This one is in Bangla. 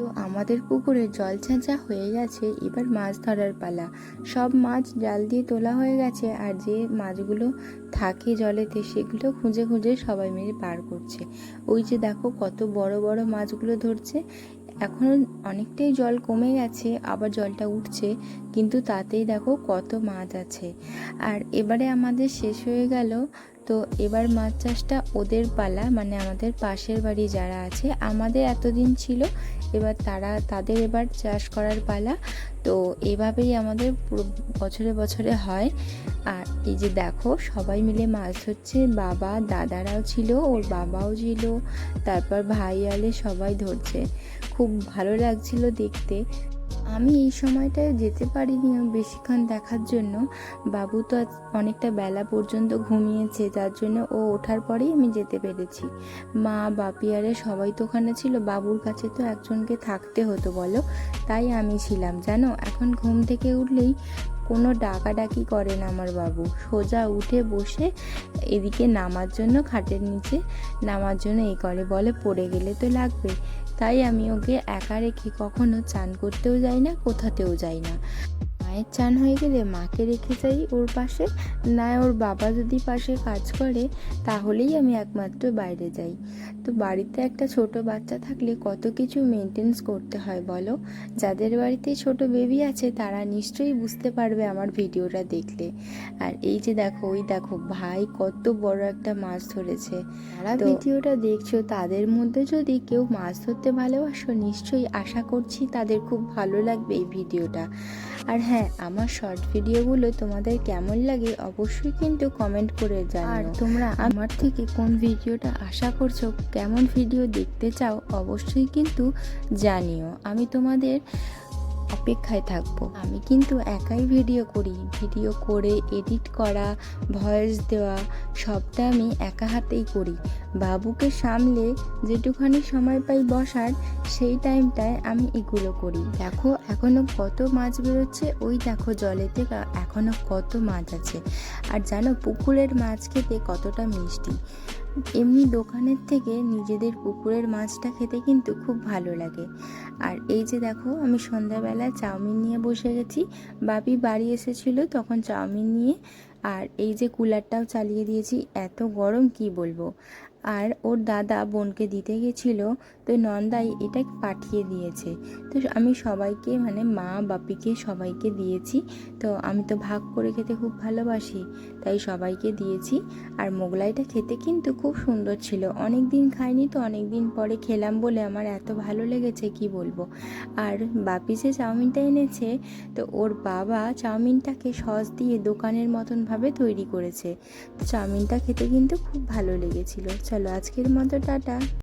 তো আমাদের পুকুরে জল ছাঁচা হয়ে গেছে, এবার মাছ ধরার পালা। সব মাছ জাল দিয়ে তোলা হয়ে গেছে, আর যে মাছগুলো থাকে জলেতে, সেগুলো খুঁজে খুঁজে সবাই মিলে পার করছে। ওই যে দেখো কত বড় বড় মাছগুলো ধরছে। এখন অনেকটাই জল কমে গেছে, আবার জলটা উঠছে, কিন্তু তাতেই দেখো কত মাছ আছে। আর এবারে আমাদের শেষ হয়ে গেল তো এবার মাছ চাষটা ওদের পালা মানে আমাদের পাশের বাড়ি যারা আছে, আমাদের এতদিন ছিল, এবার তারা, তাদের এবার চাষ করার পালা। তো এভাবেই আমাদের পুরো বছরে বছরে হয়। আর এই যে দেখো, সবাই মিলে মাছ ধরছে, বাবা, দাদারাও ছিল, ওর বাবাও ছিল, তারপর ভাই আলে সবাই ধরছে। খুব ভালো লাগছিল দেখতে। আমি এই সময়টায় যেতে পারিনি বেশিক্ষণ দেখার জন্য। বাবু তো আজ অনেকটা বেলা পর্যন্ত ঘুমিয়েছে যার জন্য ও ওঠার পরেই আমি যেতে পেরেছি। মা, বাপি আরে সবাই তো ওখানে ছিল, বাবুর কাছে তো একজনকে থাকতে হতো বলো, তাই আমি ছিলাম, জানো? এখন ঘুম থেকে উঠলেই কোনো ডাকাডাকি করে না আমার বাবু। সোজা উঠে বসে এদিকে নামার জন্য খাটের নিচে নামার জন্য এই করে। বলে, পড়ে গেলে তো লাগবে তাই আমি ওকে একা রেখে কখনো চান করতেও যাই না, কোথাতেও যাই না। মায়ের চান হয়ে গেলে মাকে রেখে যাই ওর পাশে। না ওর বাবা যদি পাশে কাজ করে তাহলেই আমি একমাত্র বাইরে যাই। তো বাড়িতে একটা ছোট বাচ্চা থাকলে কত কিছু মেনটেন্স করতে হয় বলো? যাদের বাড়িতে ছোট বেবি আছে তারা নিশ্চয়ই বুঝতে পারবে আমার ভিডিওটা দেখলে। আর এই যে দেখো ওই দেখো ভাই কত বড় একটা মাছ ধরেছে। যারা ভিডিওটা দেখছ তাদের মধ্যে যদি কেউ মাছ ধরতে ভালোবাসো নিশ্চয়ই আশা করছি তাদের খুব ভালো লাগবে এই ভিডিওটা। আর হ্যাঁ আমার শর্ট ভিডিওগুলো তোমাদের কেমন লাগে অবশ্যই কিন্তু কমেন্ট করে জানাও। আর তোমরা আমার থেকে কোন ভিডিওটা আশা করছ কেমন ভিডিও দেখতে চাও অবশ্যই কিন্তু জানিও। আমি তোমাদের অপেক্ষায় থাকব। আমি কিন্তু একাই ভিডিও করি। ভিডিও করে এডিট করা ভয়েস দেওয়া, সবটা আমি একা হাতেই করি। বাবুকে সামলে যেটুখানি সময় পাই বসার, সেই টাইমটায় আমি এগুলো করি। দেখো, এখনও কত মাছ বেরোচ্ছে, ওই দেখো জলেতে এখনও কত মাছ আছে। আর জানো, পুকুরের মাছ খেতে কতটা মিষ্টি। এমনি দোকানের থেকে নিজেদের পুকুরের মাছটা খেতে কিন্তু খুব ভালো লাগে। আর এই যে দেখো, আমি সন্ধ্যাবেলা চাউমিন নিয়ে বসে গেছি। বাপি বাড়ি এসেছিল তখন চাউমিন নিয়ে। আর এই যে কুলারটাও চালিয়ে দিয়েছি, এত গরম কি বলব? আর ওর দাদা বোনকে দিতে গেছিল, তো নন্দাই এটা পাঠিয়ে দিয়েছে। তো আমি সবাইকে মানে মা বাপিকে সবাইকে দিয়েছি, তো আমি তো ভাগ করে খেতে খুব ভালোবাসি, তাই সবাইকে দিয়েছি। আর মোগলাইটা খেতে কিন্তু খুব সুন্দর ছিল। অনেক দিন খাইনি তো অনেক দিন পরে খেলাম বলে আমার এত ভালো লেগেছে, কি বলব। আর বাপি যে চাউমিনটা এনেছে, তো ওর বাবা চাউমিনটাকে সস দিয়ে দোকানের মতনভাবে তৈরি করেছে। তো চাউমিনটা খেতে কিন্তু খুব ভালো লেগেছিল। চলো আজকের মতো টাটা।